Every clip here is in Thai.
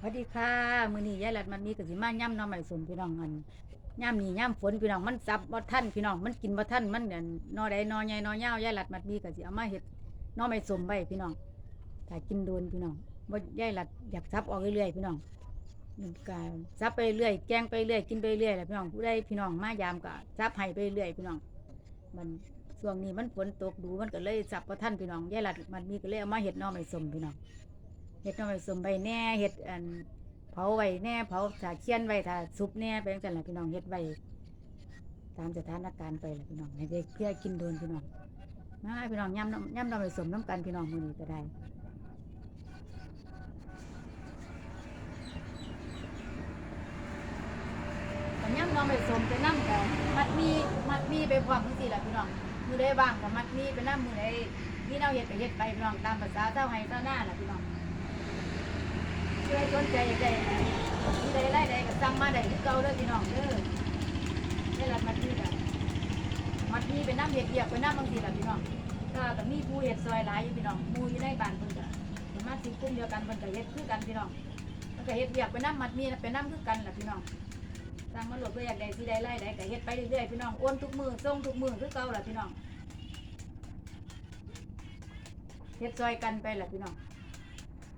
สวัสดีค่ะมื้อนี้ยายหลัดมันมีกะสิมาย่ำหน้ำใหม่สมพี่น้องกันย่ำนี่ย่ำฝนพี่น้องมันซับบ่ทันพี่น้องมันกินบ่ทันมันเนี่ยนอใดนอใหญ่นอยาวยายหลัดมันมีกะสิเอามาเฮ็ดหน้อใหม่สมไว้พี่น้องถ้ากินโดนพี่น้องบ่ยายหลัดอยากซับออกเรื่อยๆพี่น้องก็ซับไปเรื่อยแกงไปเรื่อยกินไปเรื่อยแหละพี่น้องผู้ใดพี่น้องมายามก็ซับให้ไปเรื่อยพี่น้อง มันช่วงนี้มันฝนตกดูมันก็เลยซับบ่ทันพี่น้องยายหลัดมันมีก็เลยเอามาเฮ็ดหน้อใหม่สมพี่น้อง เห็ดน่อไม้สมใบแหน่เห็ดอันเผาไว้แหน่เผาถ้าเคี่ยนไว้ถ้าซุปแหน่ไปจังซั่นล่ะพี่น้องเฮ็ดไว้ตามสถานการณ์ไปล่ะพี่น้องให้ได้เพื่อกินโดนพี่น้องมาพี่น้องย่ำน้ำย่ำน่อไม้สมน้ำกันพี่น้องมื้อนี้ก็ได้ย่ำน่อไม้สมไปน้ำกันมัดมีมัดมีไปพร้อมจังซี่ล่ะพี่น้องมือได้บ้างก็มัดมีไปน้ำมือใดมีแนวเฮ็ดก็เฮ็ดไปพี่น้องตามภาษาเจ้าให้เจ้าหน้าแหละพี่น้อง เพื่อสนใจอยากได้ที่ใดไล่ใดก็สั่งมาได้ที่เก่าเด้อพี่น้องเด้อได้รับมัดนี่กันมัดนี่เป็นน้ำเห็ดเดียกเป็นน้ำบางทีล่ะพี่น้องก็ก็มีผู้เห็ดซอยหลายอยู่พี่น้องมูอยู่ในบ้านเพิ่นก็สามารถสิกลุ่มเดียวกันเพิ่นก็เฮ็ดคือกันพี่น้องมันก็เฮ็ดเดียกเป็นน้ำมัดมีเป็นน้ำคือกันล่ะพี่น้องสั่งมาโหลดเพื่ออยากได้ที่ใดไล่ใดก็เฮ็ดไปเรื่อยๆพี่น้องโอนทุกมือส่งทุกมือคือเก่าล่ะพี่น้องเฮ็ดซอยกันไปล่ะพี่น้อง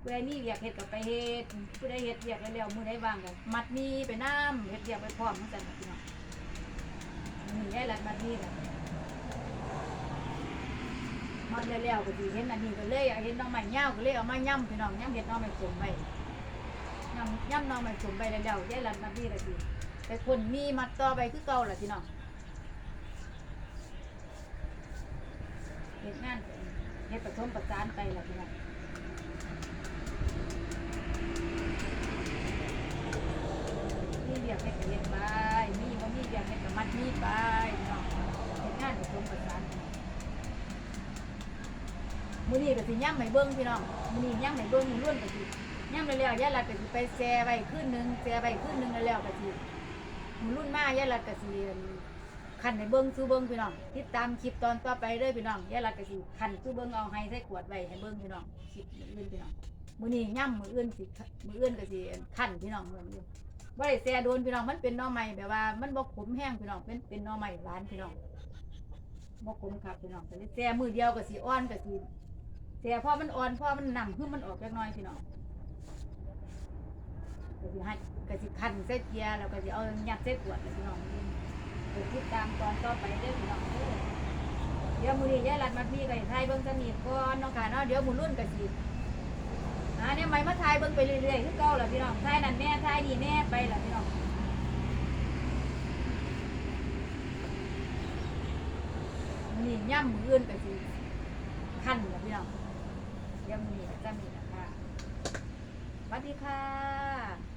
ผู้ใดมีเวียกเฮ็ดกับไปเฮ็ดผู้ใดเฮ็ดเวียกแล้วมือใดวางกันมัดมีไปน้ำเฮ็ดเวียกไปพร้อมเหมือนกันน่ะพี่น้องนี่ยายหลัดมัดมีแหละมัดแล้วก็สิเห็นอันนี้ก็เลยเห็นน้องใหม่ยาก็เลยเอามาย่ำพี่น้องย่ำเฮ็ดน้องใหม่สมไว้ย่ำย่ำน้องใหม่สมไปแล้วๆยายหลัดมัดมีก็สิไปคนมีมัดต่อไปคือเก่าละพี่น้องเฮ็ดงานเฮ็ดผสมประสานไปละพี่น้อง มีเบียกให้กับเฮ็ดไปมีบ่มีเบียกให้กับมัดมีไปเนาะเฮ็ดงานผสมประสานกัน มื้อนี้ก็สิย่ำให้เบิ่งพี่น้องมื้อนี้ย่ำให้เบิ่งมื้อรุ่นก็สิย่ำแล้วๆยายลัดก็สิไปแช่ไว้คืนหนึงแช่ไว้คืนหนึงแล้วๆก็สิมื้อรุ่นมายายลัดก็สิคันให้เบิ่งสู่เบิ่งพี่น้องติดตามคลิปตอนต่อไปเด้อพี่น้องยายลัดก็สิคันสู่เบิ่งเอาให้ใส่ขวดไว้ให้เบิ่งพี่น้องคลิปอื่นพี่น้องมื้อนี้ย่ำมื้ออื่นสิมื้ออื่นก็สิคันพี่น้องมื้อนี้บ่ได้แซ่โดนพี่น้องมันเป็นหน่อใหม่แบบว่า มันบ่ขมแห้งพี่น้องเป็นเป็นหน่อใหม่หวานพี่น้องบ่ขมครับพี่น้องแต่แซ่มือเดียวก็สิอ่อนก็สิ แซ่พอมันอ่อนพอมันหนํคือมันออกจักน่อยพี่น้องก็สิให้ก็สิคันใส่เกียร์แล้วก็สิเอายัดใส่ขวดแล้วพี่น้องเดี๋ยวติดตามตอนต่อไปเด้อพี่น้องเดี๋ยวมื้อนี้ยายรัดมัดมีก็ให้ทยเบิ่งกันอีกก่อนนาะค่ะเนาะเดี๋ยวมื้อรุ่นก็สิอ่าเนี่ยไม่มาไทยเบิ่งไปเรื่อยๆคือเก่าล่ะพี่น้องไทยนั่นแน่ไทยนี่แน่ไปล่ะพี่น้องนี่ย่ำมืออื่นก็สิ ขั้นล่ะพี่น้องเดี๋ยวมีจะมีนะคะสวัสดีค่ะ